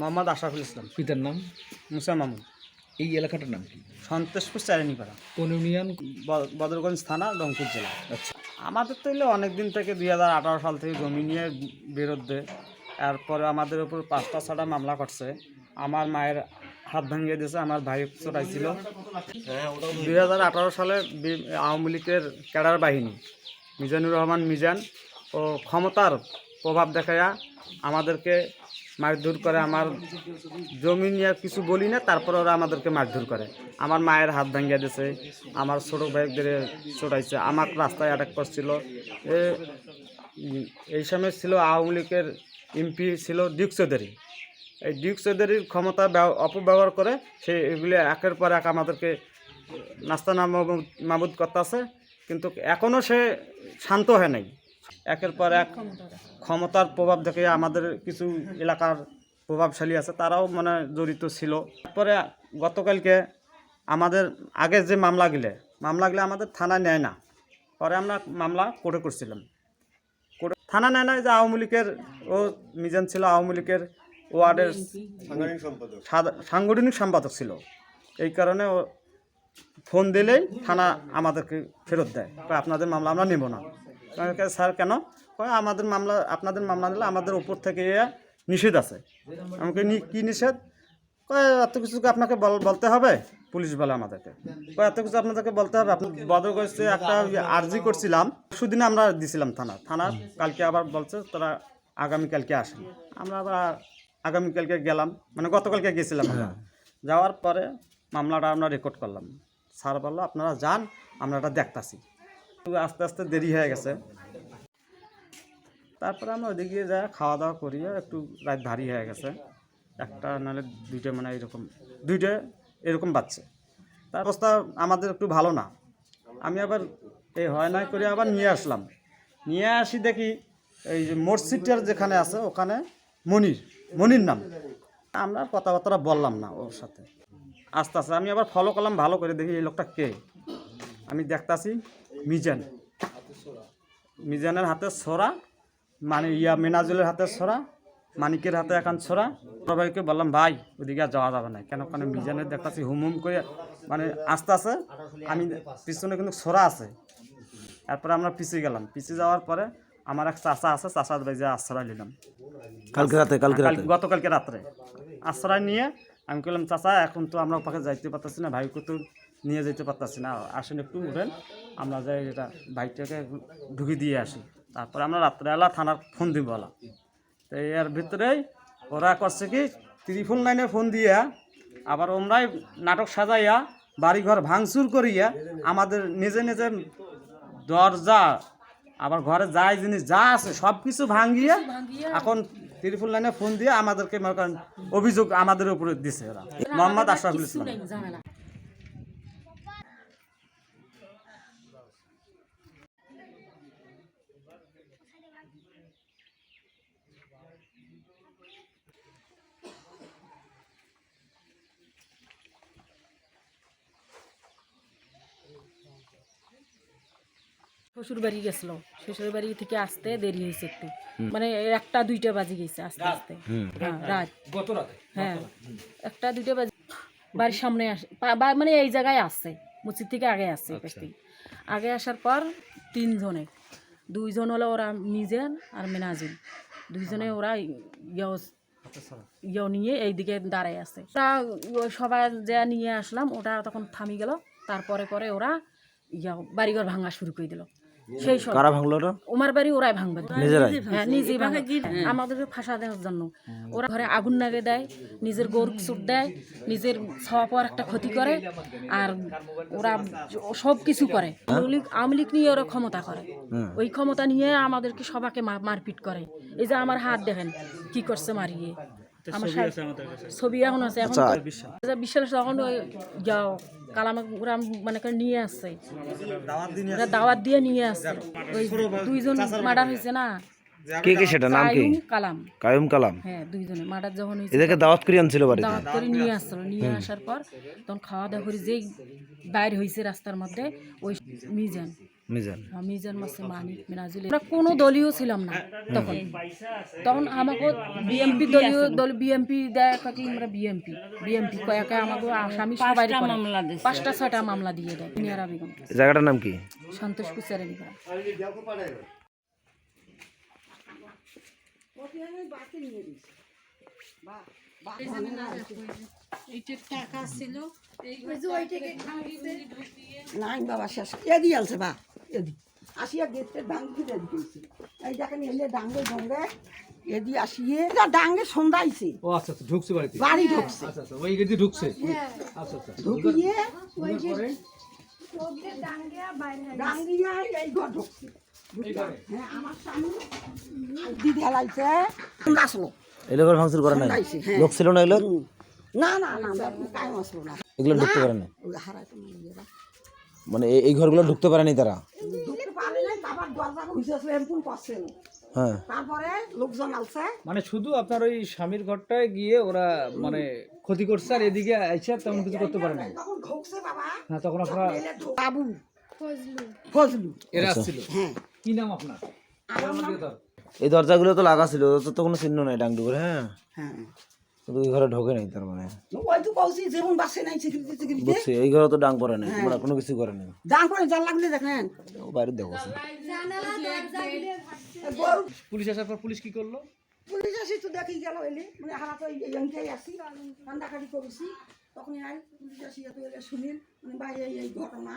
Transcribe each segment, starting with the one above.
মোহাম্মদ আশরাফুল ইসলাম। পিতার নাম? মুসা মামুন। এই এলাকাটার নাম কি? সন্তোষপুর চারিনিপাড়া কোন ইউনিয়ন বদরগঞ্জ থানা রংপুর জেলা। আচ্ছা। আমাদের তো হলো অনেক দিন থেকে দুই হাজার আঠারো সাল থেকে জমি নিয়ে বিরুদ্ধে এরপরে আমাদের উপর পাঁচটা ছটা মামলা করছে। আমার মায়ের হাত ভাঙিয়ে দিয়েছে আমার ভাই চোটাইছিল দুই হাজার আঠারো সালে আওয়ামী লীগের ক্যাডার বাহিনী মিজানুর রহমান মিজান ও ক্ষমতার প্রভাব দেখায়া আমাদেরকে মারধর করে আমার জমি নিয়ে কিছু বলি না, তারপর ওরা আমাদেরকে মারধর করে। আমার মায়ের হাত ভাঙিয়ে দিয়েছে আমার ছোটো ভাইদের ছোটাইছে আমার রাস্তায় অ্যাটাক করছিল। এই সময় ছিল আওয়ামী লীগের এমপি ছিল ডিউক চৌধুরী। এই ডিউক চৌধুরীর ক্ষমতা ব্যব- অপব্যবহার করে সে এগুলি একের পর এক আমাদেরকে নাস্তা মাবুদ করতেছে। কিন্তু এখনও সে শান্ত হয় নাই। একের পর এক ক্ষমতার প্রভাব দেখে আমাদের কিছু এলাকার প্রভাবশালী আছে তারাও মানে জড়িত ছিল। তারপরে গতকালকে আমাদের আগে যে মামলাগুলো মামলাগুলো আমাদের থানায় নেয় না। পরে আমরা মামলা কোর্টে করছিলাম। কোর্টে থানা নেয় না যে আওয়ামী লীগের ও মিজান ছিল আওয়ামী লীগের ওয়ার্ডের সাংগঠনিক সম্পাদক ছিল। এই কারণে ও ফোন দিলেই থানা আমাদেরকে ফেরত দেয়। আপনাদের মামলা আমরা নেব না। স্যার কেন? কয় আমাদের মামলা আপনাদের মামলা নিলে আমাদের উপর থেকে নিষেধ আছে। আমাকে কি নিষেধ? কয় এত কিছু আপনাকে বল- বলতে হবে? পুলিশ বলে আমাদেরকে। কয় এত কিছু আপনাদেরকে বলতে হবে। আপনি বদরগঞ্জে একটা আর্জি করছিলাম। সুদিন আমরা দিছিলাম থানা। থানা কালকে আবার বলছে তোরা আগামীকালকে আসেন আমরা আবার আগামীকালকে গেলাম। মানে গতকালকে গেছিলাম যাওয়ার পরে মামলাটা আমরা রেকর্ড করলাম। স্যার বলল আপনারা যান আমরা এটা দেখতাছি। আস্তে আস্তে দেরি হয়ে গেছে। তারপরে আমরা ওদিকে যা খাওয়া দাওয়া করিয়ে একটু রাত ভারী হয়ে গেছে। একটা নাহলে দুইটা মানে এরকম, দুইটা এরকম বাচ্চা তার অবস্থা আমাদের একটু ভালো না। আমি আবার এই হয় না করে আবার নিয়ে আসলাম। নিয়ে আসি দেখি এই যে মসজিদটার যেখানে আছে, ওখানে মনির মনির নাম। আমরা কথাবার্তা বললাম না ওর সাথে। আস্তে আস্তে আমি আবার ফলো করলাম, ভালো করে দেখি এই লোকটা কে। আমি দেখতাছি মিজান। মিজানের হাতে ছড়া মানে ইয়া মেনাজুলের হাতে ছড়া মানিকের হাতে এখন ছড়া। সবাইকে বললাম ভাই ওদিকে আর যাওয়া যাবে না। কেন ওখানে মিজানের দেখতাছি হুম হুম করে মানে আস্তে আস্তে আমি পিছনে কিন্তু ছড়া আছে। তারপরে আমরা পিছিয়ে গেলাম। পিছিয়ে যাওয়ার পরে আমার এক চাচা আছে চাচার বাড়ি আশ্রয় নিলাম। কালকে রাতে কালকে গতকালকে রাত্রে। আশ্রয় নিয়ে আমি বললাম চাচা এখন তো আমরা ওপাকে যাইতে পারতেছি না। ভাইকে তো নিয়ে যেতে পারতেছি না। আসেন একটু উঠেন আমরা যাই এটা বাইকটাকে ঢুকি দিয়ে আসি। তারপরে আমরা রাত্রেবেলা থানার ফোন দিব বলা তো এর ভিতরেই ওরা করছে কি ত্রিফোন লাইনে ফোন দিয়া আবার ওমরাই নাটক সাজাইয়া বাড়িঘর ভাঙচুর করিয়া আমাদের নিজে নিজে দরজা আবার ঘরে যাই জিনিস যা আছে সব কিছু ভাঙিয়ে এখন ত্রিপুল লাইনে ফোন দিয়ে আমাদেরকে মনে অভিযোগ আমাদের উপরে দিছে ওরা। মোহাম্মদ আশরাফুল ইসলাম। শ্বশুর বাড়ি গেছিল। শ্বশুর বাড়ি থেকে আসতে দেরি হয়েছে একটু। মানে একটা দুইটা বাজে গেছে আস্তে আস্তে। হ্যাঁ রাত? গত হ্যাঁ। একটা দুইটা বাজে। বাড়ির সামনে আসে মানে এই জায়গায় আসছে মসজিদ থেকে আগে আসছে থেকে। আগে আসার পর তিনজনে। দুইজন হলো ওরা নিজের আর মেনাজিন দুইজনে ওরা ইয়ে ইয়ে নিয়ে এইদিকে দাঁড়ায় আছে। ওরা সবাই যা নিয়ে আসলাম ওটা তখন থামি গেল। তারপরে পরে ওরা ইয়া বাড়িঘর ভাঙা শুরু করে দিল। সেই সব। কারা ভাঙলো ওটা? ওমার বাড়ি ওরাই ভাঙবে। নিজেরাই? হ্যাঁ নিজেই ভাঙে আমাদেরকে ফাঁসা দেওয়ার জন্য। ওরা ঘরে আগুন লাগে দেয় নিজের গরু চুট দেয় নিজের ছাওয়া পাওয়ার একটা ক্ষতি করে আর ওরা সব কিছু করে। আওয়ামী লীগ- আওয়ামী নিয়ে ওরা ক্ষমতা করে। ওই ক্ষমতা নিয়ে আমাদেরকে সবাইকে মা- মারপিট করে। এই যে আমার হাত দেখেন কি করছে মারিয়ে। আমার ছবি এখন আছে এখন যে বিশ্বাস। তখন যাও কালামা ওরা মানে নিয়ে আসছে। দাওয়াত দিয়ে নিয়ে আসছে। ওই দুইজন মার্ডার হয়েছে না? কে কে সেটা? নাম কি? কালাম। কায়ুম কালাম? হ্যাঁ দুইজনে মার্ডার যখন হয়েছে এদেরকে দাওয়াত করে আনছিল বাড়িতে? দাওয়াত করে নিয়ে আসছিল নিয়ে আসার পর তখন খাওয়া দাওয়া করে যেই বাইর হয়েছে রাস্তার মধ্যে ওই মিজান। মিজান। মিজান মাসে মানিক মিনাজুল আমরা কোনো দলীয় ছিলাম না তখন। তখন আমাকে বিএমপি দলীয় দল বিএমপি দেয় কি আমরা বিএমপি। বিএমপি কয়েকে আমাকে আসামি সবাই মামলা পাঁচটা ছয়টা মামলা দিয়ে দেয় নিয়ারা বেগম জায়গাটার নাম কি? সন্তোষ কুচারের দিকে নাই বাবা শেষ। এদি আলছে বা। এদি আসিয়া ডাঙ্গি এই দেখেন এলে ডাঙ্গে ডঙ্গে এদি আসিয়ে এটা ডাঙ্গে সন্ধ্যাইছে ও আচ্ছা আচ্ছা ঢুকছে বাড়িতে। বাড়ি ঢুকছে। আচ্ছা আচ্ছা ওই গেটে ঢুকছে। আচ্ছা আচ্ছা ঢুকিয়ে ডাঙ্গিয়া এই ঘর ঢুকছে। হ্যাঁ আমার স্বামী দিদি হেলাইছে আসলো। এগুলো ঘর ভাঙচুর করে নাই? সন্ধ্যাইছে হ্যাঁ। লোক ছিল না এগুলো। না না না আসলো না। এগুলো ঢুকতে পারে না ওই মানে এই- ঘরগুলো ঢুকতে পারেনি তারা। হ্যাঁ। তারপরে লোকজন আলছে। মানে শুধু আপনার ওই স্বামীর ঘরটায় গিয়ে ওরা মানে ক্ষতি করছে আর এদিকে আইসা তেমন কিছু করতে পারে না তখন হ্যাঁ তখন আপনারা বাবু। ফজলু। এরা আসছিল। হ্যাঁ। কি নাম আপনার? এই দরজাগুলো তো লাগা ছিল তো কোনো চিহ্ন নাই ডাংডুগুলো হ্যাঁ। হ্যাঁ। কিন্তু ওই ঘরে ঢোকে নাই তার মানে। ওই তো কৌছি যেমন বাসে নাই সিকিউরিটি সিকিউরিটি বুঝছি এই ঘরে তো ডাং নাই মানে কোনো কিছু করে নাই। দাম করে জাল লাগলে দেখেন। ও বাইরে দেখো গরু পুলিশ আসার পর পুলিশ কি করল? পুলিশ আসি তো দেখি গেল এলে মানে হারা তো এই আসি কান্দাকাটি করেছি। তখন আর পুলিশ আসি এত এলে শুনিল মানে বাইরে এই- এই ঘটনা।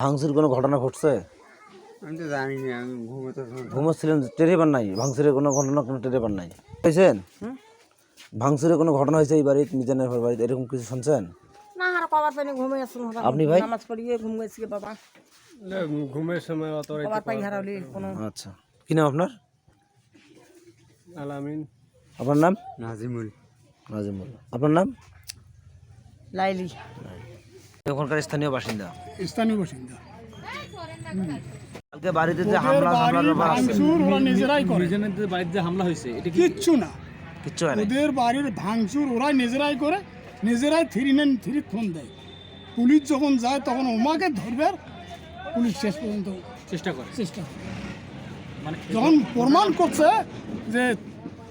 ভাঙচুর কোনো ঘটনা ঘটছে? আমি তো জানি না আমি ঘুমোতে ঘুমাচ্ছিলেন টেরে পান নাই? ভাঙচুরের কোনো ঘটনা কোনো টেরে পান নাই? ভাঙচুরের কোনো ঘটনা হয়েছে এই বাড়িতে মিজানের ঘর বাড়িতে? এরকম কিছু শুনছেন? না আর কবার পাইনি ঘুমে আসলাম আপনি ভাই? নামাজ পড়িয়ে ঘুম গেছি বাবা। ঘুমের সময় অত কবার পাই হারালি কোনো আচ্ছা। কি নাম আপনার? আলামিন। আপনার নাম? নাজিমুল। নাজিমুল। আপনার নাম? লাইলি। ওখানকার স্থানীয় বাসিন্দা? স্থানীয় বাসিন্দা। কালকে বাড়িতে যে হামলা ওরা নিজেরাই করে। মিজানের বাড়িতে হামলা হয়েছে এটা কিচ্ছু না। কিচ্ছু হয় নাই। ওদের বাড়ির ভাঙচুর ওরাই নিজেরাই করে নিজেরাই থ্রি নেন থ্রি ফোন দেয়। পুলিশ যখন যায় তখন ওমাকে ধরবে পুলিশ শেষ পর্যন্ত চেষ্টা করে। চেষ্টা করে। যখন প্রমাণ করছে যে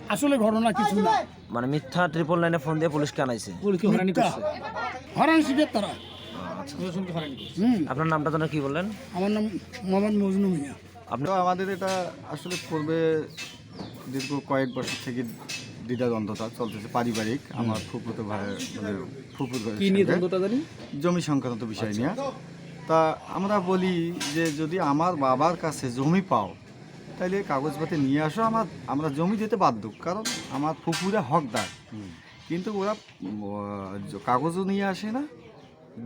আসলে ঘটনা কিছু না। মানে মিথ্যা ট্রিপল লাইনে ফোন দিয়ে পুলিশকে আনাইছে। পুলিশকে হয়রানি করছে। হরান শিখে তারা। হয়রানি হুম। আপনার নামটা যেন কি বললেন? আমার নাম মোহাম্মদ মজনু মিয়া। আপনি আমাদের এটা আসলে পূর্বে দীর্ঘ কয়েক বছর থেকে দ্বিধাদ্বন্দ্বতা চলতেছে পারিবারিক আমার ফুপুতো ভাই মানে ফুপুর কি নিয়ে দ্বন্দ্বটা জানি? জমি সংক্রান্ত বিষয় নিয়ে। তা আমরা বলি যে যদি আমার বাবার কাছে জমি পাও তাহলে কাগজপাতি নিয়ে আসো আমার আমরা জমি দিতে বাধ্য কারণ আমার ফুপুরা হকদার। কিন্তু ওরা কাগজও নিয়ে আসে না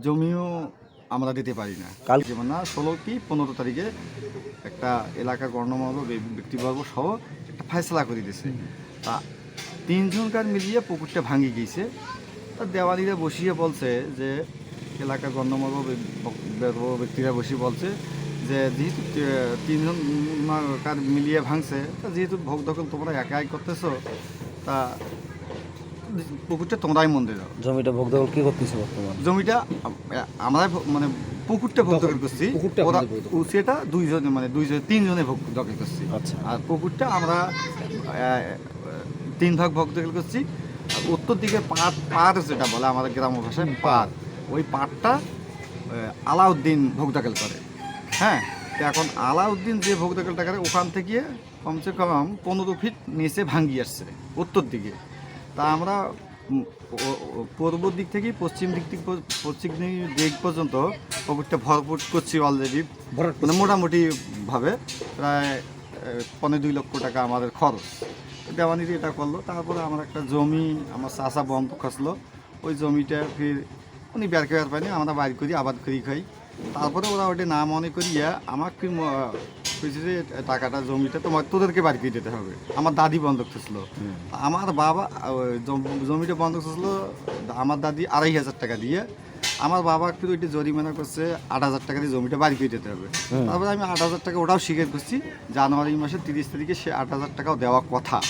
জমিও আমরা দিতে পারি না। কাল- যেমন না ষোলো কি পনেরো তারিখে একটা এলাকা গণ্যমান্য ব্যক্তিবর্গ সহ একটা ফয়সলা করে দিয়েছে। তা তিনজনকার মিলিয়ে পুকুরটা ভাঙি গিয়েছে তা দেওয়ালিরা বসিয়ে বলছে যে এলাকার গণ্যমান্য ব্যক্তিরা বসিয়ে বলছে যে যেহেতু তিনজন কার মিলিয়ে ভাঙছে তা যেহেতু ভোগ দখল তোমরা একাই করতেছো তা পুকুরটা তোমরাই মন্দির দাও। জমিটা ভোগ দখল কি করতেছে বর্তমান? জমিটা আম- আমরা মানে পুকুরটা ভোগ দখল করছি। ওরা সেটা দুইজনে মানে দুইজনে তিনজনে ভোগ দখল করছি। আচ্ছা। আর পুকুরটা আমরা তিন ভাগ দখল করছি। আর উত্তর দিকে পাট পাট যেটা বলে আমাদের গ্রাম ভাষায় পাট ওই পাটটা আলাউদ্দিন ভোগ দখল করে। হ্যাঁ তো এখন আলাউদ্দিন যে ভোগ দখলটা করে ওখান থেকে কমসে কম পনেরো ফিট নিচে ভাঙ্গি আসছে উত্তর দিকে। তা আমরা পূর্ব দিক থেকে পশ্চিম দিক থেকে পশ্চিম দিক পর্যন্ত পুকুরটা ভরপুর করছি অলরেডি মানে মোটামুটিভাবে প্রায় পনেরো দুই লক্ষ টাকা আমাদের খরচ। তো দেওয়ানিতে এটা করল। তারপরে আমার একটা জমি আমার চাষা বন্ধ খসলো ওই জমিটা ফির উনি বের করে পাইনি আমরা বাইর করি আবাদ করি খাই। তারপরে ওরা ওটা না মনে করিয়া আমাকে কইছে যে টাকাটা জমিটা তোমার তোদেরকে বাড়ি করে দিতে হবে। আমার দাদি বন্ধক ছিল আমার বাবা ওই জমিটা বন্ধক ছিল আমার দাদি আড়াই হাজার টাকা দিয়ে আমার বাবা একটু ওইটা জরিমানা করছে আট হাজার টাকা দিয়ে জমিটা বাড়ি করে দিতে হবে। তারপরে আমি আট হাজার টাকা ওটাও স্বীকার করছি জানুয়ারি মাসের তিরিশ তারিখে সে আট হাজার টাকাও দেওয়া কথা।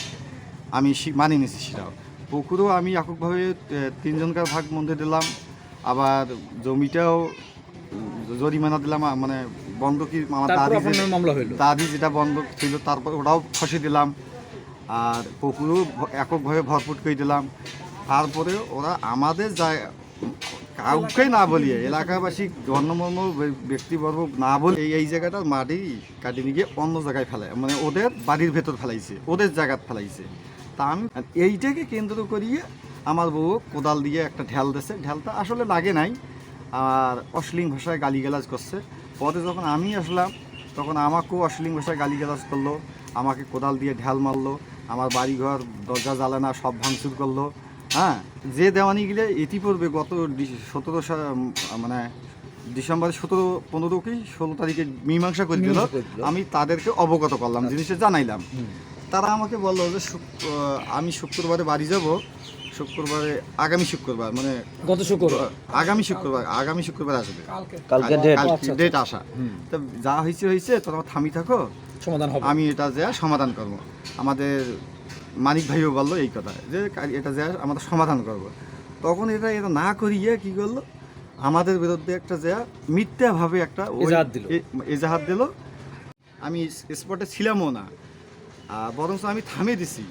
আমি মানি নিছি সেটাও। পুকুরও আমি এককভাবে তিনজনকার ভাগ মধ্যে দিলাম আবার জমিটাও জরিমানা দিলাম মানে বন্ধকি আমার দাদি আপনার যে- নামে মামলা হইল? দাদি যেটা বন্ধক ছিল তারপর ওটাও ফসে দিলাম আর পুকুরও এককভাবে ভরপুর করে দিলাম। তারপরে ওরা আমাদের যায় কাউকে না বলিয়ে, এলাকাবাসী গণ্যমান্য ব্যক্তিবর্গ না বলে এই জায়গাটার মাটি কাটি নিয়ে অন্য জায়গায় ফেলায়। মানে ওদের বাড়ির ভেতর ফেলাইছে, ওদের জায়গাত ফেলাইছে। তা আমি এইটাকে কেন্দ্র করিয়ে আমার বউ কোদাল দিয়ে একটা ঢেল দিছে। ঢেলটা আসলে লাগে নাই, আর অশ্লীল ভাষায় গালিগালাজ করছে। পরে যখন আমি আসলাম, তখন আমাকেও অশ্লীল ভাষায় গালিগালাজ করল, আমাকে কোদাল দিয়ে ঢেল মারলো, আমার বাড়িঘর, দরজা জ্বালানা সব ভাঙচুর করল। হ্যাঁ যে দেওয়ানি গেলে এটি পড়বে গত সতেরো মানে ডিসেম্বর সতেরো পনেরো কি ষোলো তারিখে মীমাংসা করে দিল। আমি তাদেরকে অবগত করলাম জিনিসটা জানাইলাম। তারা আমাকে বলল যে শুক- আমি শুক্রবারে বাড়ি যাব শুক্রবারে আগামী শুক্রবার মানে গত শুক্রবার? আগামী শুক্রবার আগামী শুক্রবার আসবে। কালকে। ডেট ডেট আসা? তো যা হয়েছে হয়েছে তোমরা থামি থাকো। সমাধান আমি এটা যা সমাধান করব। আমাদের মানিক ভাইও বলল এই কথা যে এটা যে আমাদের সমাধান করব। তখন এটা এটা না করিয়ে কি করল? আমাদের বিরুদ্ধে একটা যে মিথ্যাভাবে একটা এজাহাত দিল। আমি স্পটে ছিলামও না বরঞ্চ আমি থামিয়ে দিছি।